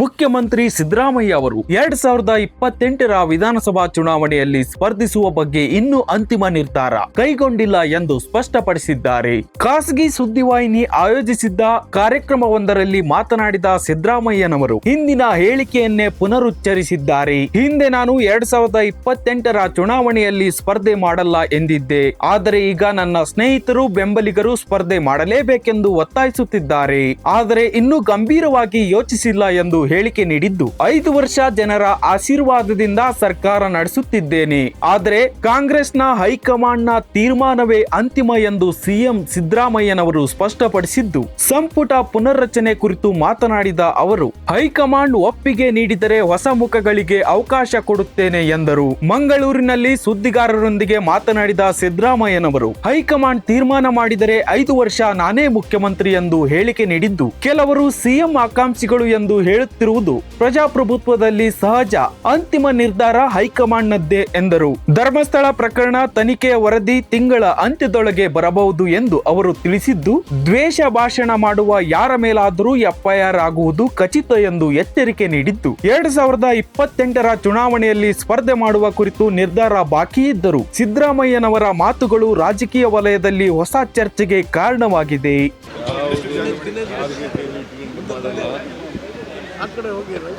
ಮುಖ್ಯಮಂತ್ರಿ ಸಿದ್ದರಾಮಯ್ಯ ಅವರು ಎರಡ್ ಸಾವಿರದ ಇಪ್ಪತ್ತೆಂಟರ ವಿಧಾನಸಭಾ ಚುನಾವಣೆಯಲ್ಲಿ ಸ್ಪರ್ಧಿಸುವ ಬಗ್ಗೆ ಇನ್ನೂ ಅಂತಿಮ ನಿರ್ಧಾರ ಕೈಗೊಂಡಿಲ್ಲ ಎಂದು ಸ್ಪಷ್ಟಪಡಿಸಿದ್ದಾರೆ. ಖಾಸಗಿ ಸುದ್ದಿವಾಹಿನಿ ಆಯೋಜಿಸಿದ್ದ ಕಾರ್ಯಕ್ರಮವೊಂದರಲ್ಲಿ ಮಾತನಾಡಿದ ಸಿದ್ದರಾಮಯ್ಯನವರು, ಹಿಂದಿನ ಹೇಳಿಕೆಯನ್ನೇ ಪುನರುಚ್ಚರಿಸಿದ್ದಾರೆ. ಹಿಂದೆ ನಾನು ಎರಡ್ ಸಾವಿರದ ಇಪ್ಪತ್ತೆಂಟರ ಚುನಾವಣೆಯಲ್ಲಿ ಸ್ಪರ್ಧೆ ಮಾಡಲ್ಲ ಎಂದಿದ್ದೆ. ಆದರೆ ಈಗ ನನ್ನ ಸ್ನೇಹಿತರು, ಬೆಂಬಲಿಗರು ಸ್ಪರ್ಧೆ ಮಾಡಲೇಬೇಕೆಂದು ಒತ್ತಾಯಿಸುತ್ತಿದ್ದಾರೆ. ಆದರೆ ಇನ್ನೂ ಗಂಭೀರವಾಗಿ ಯೋಚಿಸಿಲ್ಲ ಎಂದು ಹೇಳಿಕೆ ನೀಡಿದ್ದು. ಐದು ವರ್ಷ ಜನರ ಆಶೀರ್ವಾದದಿಂದ ಸರ್ಕಾರ ನಡೆಸುತ್ತಿದ್ದೇನೆ. ಆದರೆ ಕಾಂಗ್ರೆಸ್ನ ಹೈಕಮಾಂಡ್ನ ತೀರ್ಮಾನವೇ ಅಂತಿಮ ಎಂದು ಸಿಎಂ ಸಿದ್ದರಾಮಯ್ಯನವರು ಸ್ಪಷ್ಟಪಡಿಸಿದ್ದು. ಸಂಪುಟ ಪುನರ್ರಚನೆ ಕುರಿತು ಮಾತನಾಡಿದ ಅವರು, ಹೈಕಮಾಂಡ್ ಒಪ್ಪಿಗೆ ನೀಡಿದರೆ ಹೊಸ ಮುಖಗಳಿಗೆ ಅವಕಾಶ ಕೊಡುತ್ತೇನೆ ಎಂದರು. ಮಂಗಳೂರಿನಲ್ಲಿ ಸುದ್ದಿಗಾರರೊಂದಿಗೆ ಮಾತನಾಡಿದ ಸಿದ್ದರಾಮಯ್ಯನವರು, ಹೈಕಮಾಂಡ್ ತೀರ್ಮಾನ ಮಾಡಿದರೆ ಐದು ವರ್ಷ ನಾನೇ ಮುಖ್ಯಮಂತ್ರಿ ಎಂದು ಹೇಳಿಕೆ ನೀಡಿದ್ದು. ಕೆಲವರು ಸಿಎಂ ಆಕಾಂಕ್ಷಿಗಳು ಎಂದು ಹೇಳುತ್ತಿರುವುದು ಪ್ರಜಾಪ್ರಭುತ್ವದಲ್ಲಿ ಸಹಜ ಅಂತಿಮ ನಿರ್ಧಾರ ಹೈಕಮಾಂಡ್ನದ್ದೇ ಎಂದರು. ಧರ್ಮಸ್ಥಳ ಪ್ರಕರಣ ತನಿಖೆಯ ವರದಿ ತಿಂಗಳ ಅಂತ್ಯದೊಳಗೆ ಬರಬಹುದು ಎಂದು ಅವರು ತಿಳಿಸಿದ್ದು, ದ್ವೇಷ ಭಾಷಣ ಮಾಡುವ ಯಾರ ಮೇಲಾದರೂ ಎಫ್ಐಆರ್ ಆಗುವುದು ಖಚಿತ ಎಂದು ಎಚ್ಚರಿಕೆ ನೀಡಿದ್ದು, ಎರಡ್ ಸಾವಿರದ ಇಪ್ಪತ್ತೆಂಟರ ಚುನಾವಣೆಯಲ್ಲಿ ಸ್ಪರ್ಧೆ ಮಾಡುವ ಕುರಿತು ನಿರ್ಧಾರ ಬಾಕಿ ಇದ್ದರು, ಸಿದ್ದರಾಮಯ್ಯನವರ ಮಾತುಗಳು ರಾಜಕೀಯ ವಲಯದಲ್ಲಿ ಹೊಸ ಚರ್ಚೆಗೆ ಕಾರಣವಾಗಿದೆ.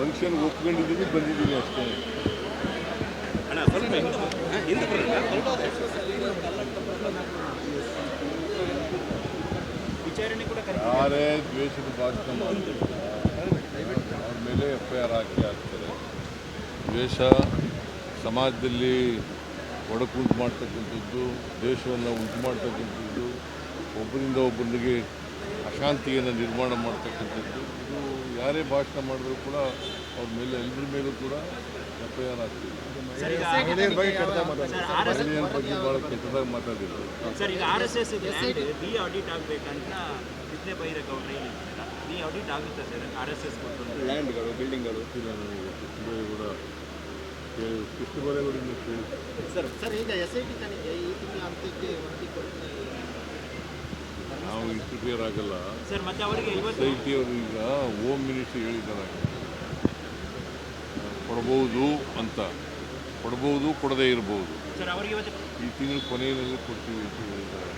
ಫಂಕ್ಷನ್ ಒಪ್ಕೊಂಡಿದ್ದೀನಿ ಬಂದಿದ್ದೀನಿ ಅಷ್ಟೇ. ಯಾರೇ ದ್ವೇಷದ ಮಾಡಿದ್ರು ಅವ್ರ ಮೇಲೆ ಎಫ್ ಐ ಆರ್ ಹಾಕಿ ಹಾಕ್ತಾರೆ. ದ್ವೇಷ ಸಮಾಜದಲ್ಲಿ ಒಡಕುಂಟು ಮಾಡ್ತಕ್ಕಂಥದ್ದು ದೇಶವನ್ನು ಉಂಟು ಮಾಡ್ತಕ್ಕಂಥದ್ದು ಒಬ್ಬರಿಂದ ಒಬ್ಬರಿಗೆ ಅಶಾಂತಿಯನ್ನು ನಿರ್ಮಾಣ ಮಾಡ್ತಕ್ಕಂಥದ್ದು. ಇದು ಯಾರೇ ಭಾಷಣ ಮಾಡಿದ್ರು ಕೂಡ ಅವ್ರ ಮೇಲೆ ಎಲ್ಲರ ಮೇಲೂ ಕೂಡ ಎಫ್ ಐ ಆರ್ ಆಗ್ತಿದೆ ಮಹಿಳೆಯರ ಬಗ್ಗೆ ಭಾಳ ಕೆಟ್ಟದಾಗಿ ಮಾತಾಡಿದ್ರು ಸರ್ ಈಗ ಆರ್ ಎಸ್ ಎಸ್ ಆಡಿಟ್ ಆಗಬೇಕಂತ ಬೈರೇಗೌಡರು ಆಡಿಟ್ ಆಗುತ್ತೆ ಸರ್ ಆರ್ ಎಸ್ ಎಸ್ ಕೊಟ್ಟು ಲ್ಯಾಂಡ್ಗಳು ಬಿಲ್ಡಿಂಗ್ಗಳು. ನನಗೆ ಕೃಷ್ಣಬೈರೇಗೌಡ ಕೇಳಿ ಕೇಳಿ ಸರ್ ಸರ್ ಈಗ ಎಸ್ ಐ ಟಿ ತನಿಖೆ ಈ ತಿಂಗಳ ಅಂತ್ಯಕ್ಕೆ ವರದಿ ಕೊಡ್ತಾ ಇಂಟರ್ಫಿಯರ್ ಆಗಲ್ಲ. ಸರ್ ಮತ್ತೆ ಅವರಿಗೆ ಇವತ್ತು ಸೊಸೈಟಿ ಅವರು ಈಗ ಹೋಮ್ ಮಿನಿಸ್ಟರ್ ಹೇಳಿದ್ದಾರೆ. ಕೊಡ್ಬೋದು ಅಂತ. ಕೊಡ್ಬೋದು ಕೊಡದೇ ಇರ್ಬೋದು. ಸರ್ ಅವರಿಗೆ ಇವತ್ತು ಈ ತಿಂಗಳು ಕೊನೆಯಲ್ಲಿ ಕೊಡ್ತೀವಿ ಅಂತ ಹೇಳಿದ್ದಾರೆ.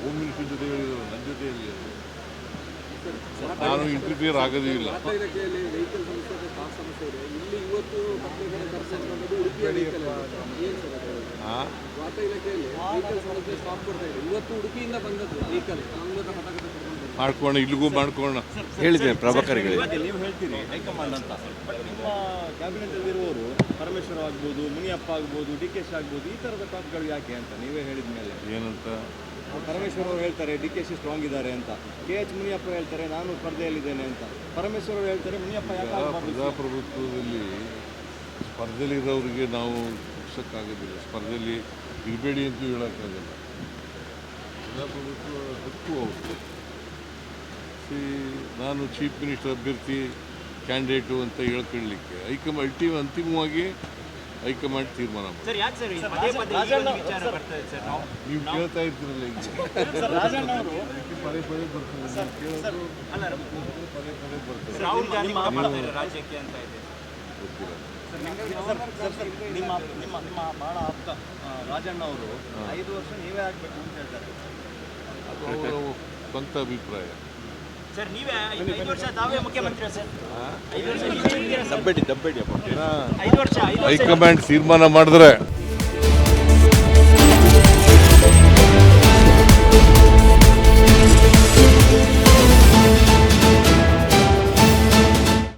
ಹೋಮ್ ಮಿನಿಸ್ಟರ್ ಜೊತೆ ಹೇಳಿದ್ರು ನನ್ನ ಜೊತೆ ಹೇಳಿ ನಾನು ಇಂಟರ್ಫಿಯರ್ ಆಗೋದೇ ಇಲ್ಲ. ಸಮಸ್ಯೆ ಇದೆ. ಇಲ್ಲಿ ಇವತ್ತು ಮಾಡ್ಕೋಣ ಇಲ್ಲಿಗೂ ಮಾಡ್ಕೋಣ ಹೇಳಿದ್ದೇನೆ ಪ್ರಭಾಕರ್ ಹೇಳಿ ನೀವು ಹೇಳ್ತೀರಿ ಹೈಕಮಾಂಡ್ ಅಂತ. ಬಟ್ ನಿಮ್ಮ ಕ್ಯಾಬಿನೆಟ್ ಇರುವವರು ಪರಮೇಶ್ವರ ಆಗ್ಬೋದು ಮುನಿಯಪ್ಪ ಆಗ್ಬೋದು ಡಿ ಕೆ ಶಿ ಆಗ್ಬೋದು ಈ ಥರದ ಟಾಪ್ಗಳು ಯಾಕೆ ಅಂತ ನೀವೇ ಹೇಳಿದ ಮೇಲೆ. ಏನಂತ? ಪರಮೇಶ್ವರ ಅವರು ಹೇಳ್ತಾರೆ ಡಿ ಕೆ ಶಿ ಸ್ಟ್ರಾಂಗ್ ಇದ್ದಾರೆ ಅಂತ. ಕೆ. ಎಚ್. ಮುನಿಯಪ್ಪ ಹೇಳ್ತಾರೆ ನಾನು ಸ್ಪರ್ಧೆಯಲ್ಲಿದ್ದೇನೆ ಅಂತ. ಪರಮೇಶ್ವರ ಅವರು ಹೇಳ್ತಾರೆ ಮುನಿಯಪ್ಪ ಯಾಕೆ? ಪ್ರಜಾಪ್ರಭುತ್ವದಲ್ಲಿ ಸ್ಪರ್ಧೆಲಿರೋರಿಗೆ ನಾವು ಮುಗಿಸೋಕ್ಕಾಗೋದಿಲ್ಲ ಸ್ಪರ್ಧೆಯಲ್ಲಿ ಇರಬೇಡಿ ಅಂತೂ ಹೇಳೋಕ್ಕಾಗಲ್ಲ. ಪ್ರಜಾಪ್ರಭುತ್ವ ಹಕ್ಕು ಅವರು ಸಿ ನಾನು ಚೀಫ್ ಮಿನಿಸ್ಟರ್ ಅಭ್ಯರ್ಥಿ ಕ್ಯಾಂಡಿಡೇಟು ಅಂತ ಹೇಳ್ಕೊಳ್ಳಿಕ್ಕೆ ಹೈಕಮಾಂಡ್ ಅಲ್ಟಿ ಅಂತಿಮವಾಗಿ ಹೈಕಮಾಂಡ್ ತೀರ್ಮಾನ ನಾವು ಕೇಳ್ತಾ ಇರ್ತೀರಲ್ಲ ಈಗ. ರಾಜಣ್ಣ ಅವರು ಅದಕ್ಕೆ ಪದೇ ಪದೇ ಬರ್ತದೆ ಅಲ್ಲ ಪದೇ ಪದೇ ಬರ್ತದೆ ಗೊತ್ತಿಲ್ಲ. ನಿಮ್ಮ ನಿಮ್ಮ ನಿಮ್ಮ ಭಾಳ ಆಪ್ತ ರಾಜಣ್ಣ ಅವರು ಐದು ವರ್ಷ ನೀವೇ ಆಗಬೇಕು ಅಂತ ಹೇಳ್ತಾರೆ. ಅದು ಅವರ ಸ್ವಂತ ಅಭಿಪ್ರಾಯ. ಸರ್ ನೀವೇ ವರ್ಷ ತಾವೇ ಮುಖ್ಯಮಂತ್ರಿ ಸರ್? ವರ್ಷ ಐದು ವರ್ಷ ಹೈಕಮಾಂಡ್ ತೀರ್ಮಾನ ಮಾಡಿದ್ರೆ